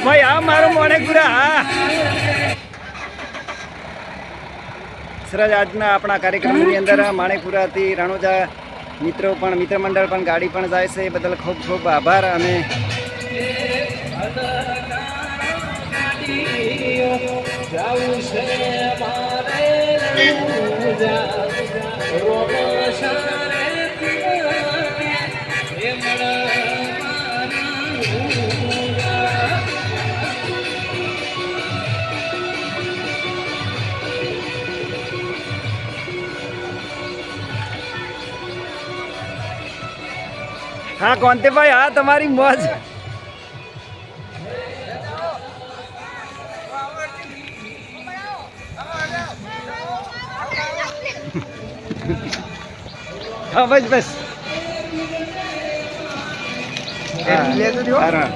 હા ભાઈ આ મારું મોણેકપુરા હા સરસ આજના આપણા કાર્યક્રમની અંદર માણેકપુરાથી રણોજા મિત્રો પણ મિત્ર મંડળ પણ ગાડી પણ જાય છે. એ બદલ ખૂબ ખૂબ આભાર અને હા કોંતેભાઈ હા તમારી મોજ હા બસ બસ હા, હા